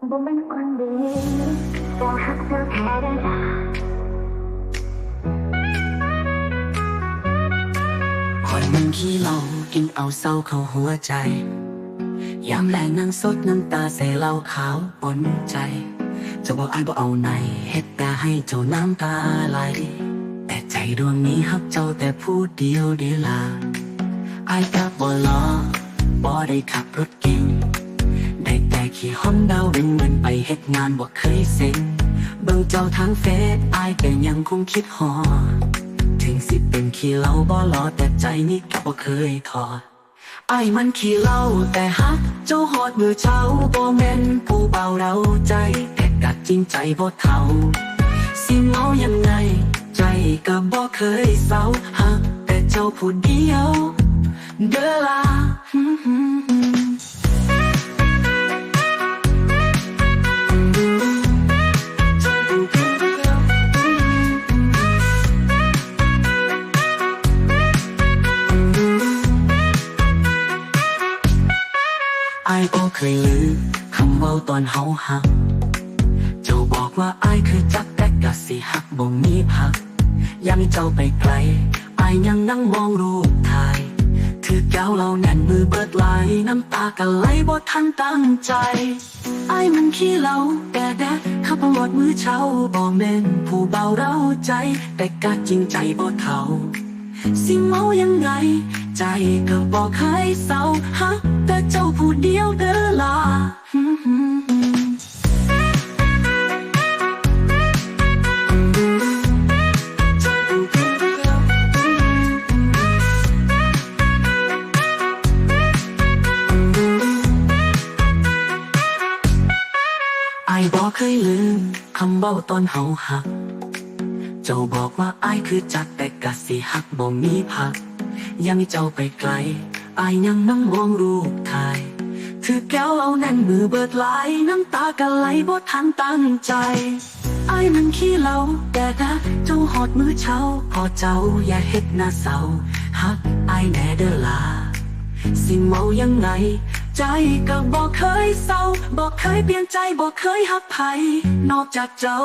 บ่เป็นคนดีบ่ฮักเธอแค่ได้ละคนมันขี้เหล้ากินเอาเศร้าเข้าหัวใจ ยามแรงนั่งสดน้ำตาใส่เหล้าขาวปนใจ จะบอกอันบ่เอาไหนเฮ็ดแต่ให้เจ้าน้ำตาไหล แต่ใจดวงนี้ฮักเจ้าแต่ผู้เดียวเดียวลาอายกับบ่ล้อบ่ได้ขับรถเก่ง ขี่ฮอนดาวเป็นเหมือนไปเฮ็ดงานบ่เคยเซ็งเบิ่งเจ้าทางเฟซอายก็ยังคงคิดฮอถึงสิเป็นขี้เหล้าบ่หลอแต่ใจนี่ก็บ่เคยถอดไอ้มันขี้เหล้าแต่ฮักเจ้าฮอดมือเช้าบ่แม่นผู้เบาเราใจแต่กัดจริงใจบ่เท่า สิเมายังไง ใจก็บ่เคยเศร้าฮักแต่เจ้าผู้เดียว เด้อล่ะายบ่เคยลืมคำเว้าตอนเฮาหัก เจ้าบอกว่าอายคือจักแต่กะสิหักบ่มีพัก ยังเจ้าไปไกลอายยังนั่งมองรูปถ่ายถือแก้วเราแน่นมือเบิดไหลน้ำตาก็ไหลบ่ทันตั้งใจอายมันขี้เหลาแต่แดดขับรถมือเช้าบ่แม่นผู้เบาเราใจ แต่กะจริงใจบ่เท่าสิเมายังไง ใจก็บอกเคยเศร้าฮักแต่เจ้าผู้เดียวเด้อล่ะไอายบอกเคยลืมคำเบ้าตอนเฮาหัก เจ้าบอกว่าไอายคือจักแต่กะสิหักบ่มีพัก ยังเจ้าไปไกล อายยังนั่งมองรูปถ่าย ถือแก้วเอาแน่นมือเบิดไหลน้ำตาก็ไหลบ่ทันตั้งใจ อายมันขี้เหลาแต่นะเจ้าหอดมือเช้า พอเจ้าอย่าเฮ็ดหน้าเศร้าฮักอายแน่เด้อลา สิเมายังไง ใจก็บอกเคยเศร้าบอกเคยเปลี่ยนใจบอกเคยหักไผนอกจากเจ้า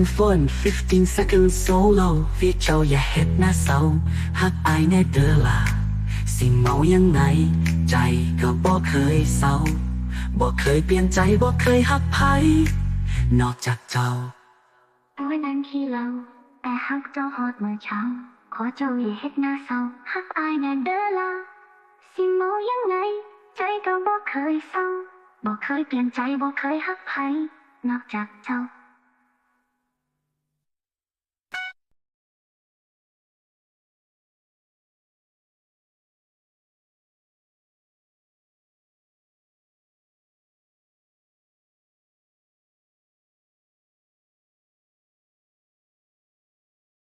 Bobby and Fun 15 seconds solo ฟีเจ้าอย่าเฮ็ดหน้าเศร้าหักอายแน่เด้อล่ะสิเมายังไง ใจก็บ่เคยเศร้าบ่เคยเปลี่ยนใจบ่เคยหักไผนอกจากเจ้าตัวนั้นขี้เหล้าแต่ฮักเจ้าฮอดเมื่อเช้า ขอเจ้าอย่าเฮ็ดหน้าเศร้าฮักอายแน่เด้อล่ะสิเมายังไง ใจก็บ่เคยเศร้าบ่เคยเปลี่ยนใจบ่เคยฮักไผนอกจากเจ้า